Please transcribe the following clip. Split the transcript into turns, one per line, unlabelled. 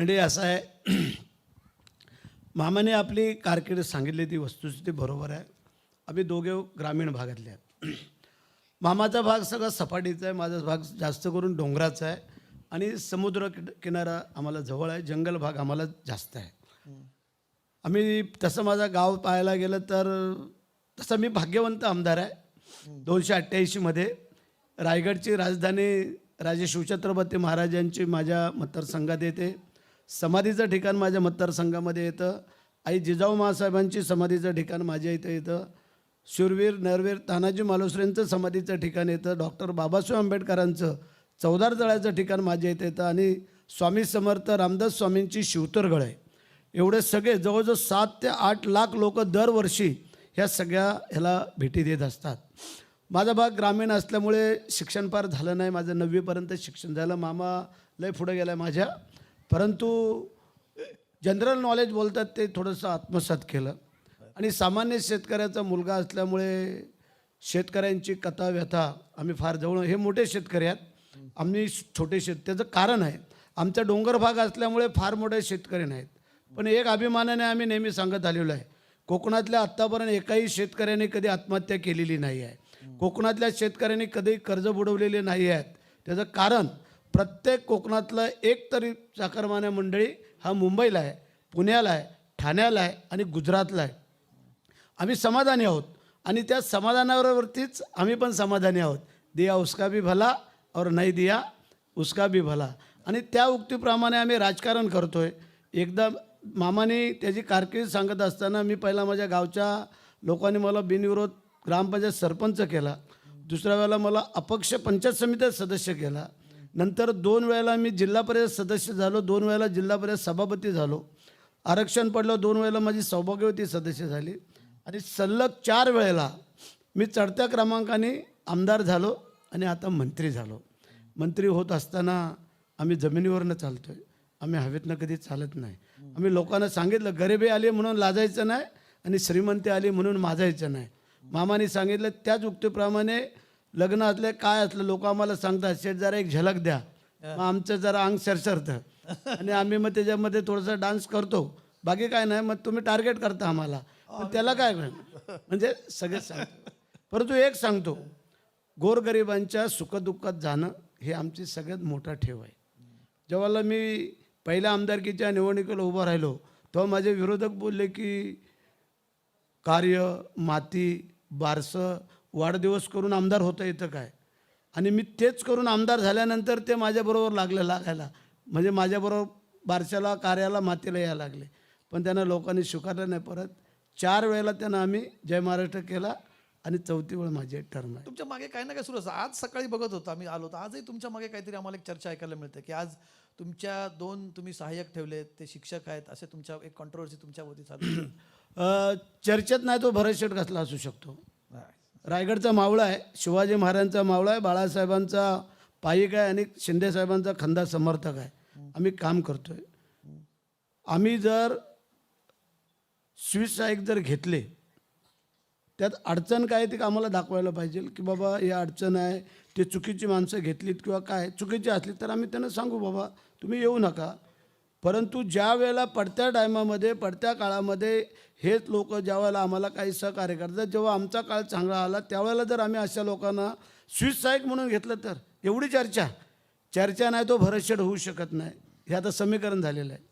म्हणजे असं आहे मामाने आपली कारकीर्द सांगितली ती वस्तुस्थिती बरोबर आहे. आम्ही दोघे ग्रामीण भागातले आहेत. मामाचा भाग सगळा सपाटीचा आहे माझा भाग जास्त करून डोंगराचा आहे. आणि समुद्र किन- किनारा आम्हाला जवळ आहे जंगल भाग आम्हाला जास्त आहे. आम्ही तसं माझं गाव पाहायला गेलं तर तसं मी भाग्यवंत आमदार आहे. दोनशे अठ्ठ्याऐंशीमध्ये रायगडची राजधानी राजे शिवछत्रपती महाराजांची माझ्या मतदारसंघात येते. समाधीचं ठिकाण माझ्या मतदारसंघामध्ये येतं. आई जिजाऊ महासाहेबांची समाधीचं ठिकाण माझ्या इथं येतं. शूरवीर नरवीर तानाजी मालुसरेंचं समाधीचं ठिकाण येतं. डॉक्टर बाबासाहेब आंबेडकरांचं चौदार जळ्याचं ठिकाण माझ्या इथं येतं. आणि स्वामी समर्थ रामदास स्वामींची शिवतरगळ आहे एवढे सगळे जवळजवळ सात ते आठ लाख लोक दरवर्षी ह्या सगळ्या ह्याला भेटी देत असतात. माझा भाग ग्रामीण असल्यामुळे शिक्षण फार झालं नाही. माझं नववीपर्यंत शिक्षण झालं. मामा लय पुढे गेला माझ्या. परंतु जनरल नॉलेज बोलतात ते थोडंसं आत्मसात केलं. आणि सामान्य शेतकऱ्याचा मुलगा असल्यामुळे शेतकऱ्यांची कथा व्यथा आम्ही फार जवळ हे मोठे शेतकरी आहेत. आम्ही छोटे शेत त्याचं कारण आहे. आमचा डोंगर भाग असल्यामुळे फार मोठे शेतकरी नाहीत. पण एक अभिमानाने आम्ही नेहमी सांगत आलेलो आहे. कोकणातल्या आत्तापर्यंत एकाही शेतकऱ्याने कधी आत्महत्या केलेली नाही आहे. कोकणातल्या शेतकऱ्यांनी कधी कर्ज बुडवलेले नाही आहेत. त्याचं कारण प्रत्येक कोकणातलं एक तरी चाकरमान्या मंडळी हा मुंबईला आहे पुण्याला आहे ठाण्याला आहे आणि गुजरातला आहे. आम्ही समाधानी आहोत आणि त्या समाधानावरतीच आम्ही पण समाधानी आहोत. दिया उसका भी भला और नाही दिया उसका भी भला. आणि त्या उक्तीप्रमाणे आम्ही राजकारण करतो आहे एकदा मामाने त्याची कारकीर्द सांगत असताना मी पहिला माझ्या गावच्या लोकांनी मला बिनविरोध ग्रामपंचायत सरपंच केला. दुसऱ्या वेळेला मला अपक्ष पंचायत समितीत सदस्य केला. नंतर दोन वेळेला मी जिल्हा परिषद सदस्य झालो दोन वेळेला जिल्हा परिषद सभापती झालो. आरक्षण पडलं दोन वेळेला माझी सौभाग्यवती सदस्य झाली. आणि सलग चार वेळेला मी चढत्या क्रमांकाने आमदार झालो आणि आता मंत्री झालो. मंत्री होत असताना आम्ही जमिनीवरनं आहे आम्ही हवेतनं कधी चालत नाही. आम्ही लोकांना सांगितलं गरिबी आली म्हणून लाजायचं नाही आणि श्रीमंती आली म्हणून माजायचं नाही. मामाने सांगितलं त्याच उक्तीप्रमाणे लग्न असले काय असलं लोक आम्हाला सांगतात शेट जरा एक झलक द्या. मग आमचं जरा अंग सरसरतं. आणि आम्ही मग त्याच्यामध्ये थोडासा डान्स करतो. बाकी काय नाही मग तुम्ही टार्गेट करता आम्हाला. पण त्याला काय? म्हणजे सगळे सांगतो. परंतु एक सांगतो गोरगरिबांच्या सुखदुःखात जाणं हे आमची सगळ्यात मोठा ठेव आहे. जेव्हा मी पहिल्या आमदारकीच्या निवडणुकीला उभं राहिलो तेव्हा माझे विरोधक बोलले की कार्य माती बारसं वाढदिवस करून आमदार होता येतं काय? आणि मी तेच करून आमदार झाल्यानंतर ते माझ्याबरोबर लागले लागायला. म्हणजे माझ्याबरोबर बारशाला कार्याला मातीला यायला लागले. पण त्यांना लोकांनी स्वीकारलं नाही परत. चार वेळेला त्यांना आम्ही जय महाराष्ट्र केला आणि चौथी वेळ माझी टर्म आहे.
तुमच्या मागे काही ना काही सुरू असतं. आज सकाळी बघत होतो आम्ही आलो होतो. आजही तुमच्या मागे काहीतरी आम्हाला एक चर्चा ऐकायला मिळते की आज तुमच्या दोन तुम्ही सहाय्यक ठेवले ते शिक्षक आहेत असे तुमच्या एक कॉन्ट्रोवर्सी तुमच्या वती चालू
चर्चेत नाही तो भरत शेठ कसला असू शकतो. रायगडचा मावळा आहे शिवाजी महाराजांचा मावळा आहे बाळासाहेबांचा पायिक आहे आणि शिंदेसाहेबांचा खंदा समर्थक आहे. आम्ही काम करतो आहे आम्ही जर स्विस साईक जर घेतले त्यात अडचण काय ते आम्हाला दाखवायला पाहिजे की बाबा ही अडचण आहे ते चुकीची माणसं घेतलीत किंवा काय चुकीची असली तर आम्ही त्यांना सांगू बाबा तुम्ही येऊ नका. परंतु ज्या वेळेला पडत्या टायमामध्ये पडत्या काळामध्ये हेच लोक ज्या वेळेला आम्हाला काही सहकार्य करतात जेव्हा आमचा काळ चांगला आला त्यावेळेला जर आम्ही अशा लोकांना स्विस म्हणून घेतलं तर? एवढी चर्चा. चर्चा नाही तो भरतशेड होऊ शकत नाही. हे आता समीकरण झालेलं आहे.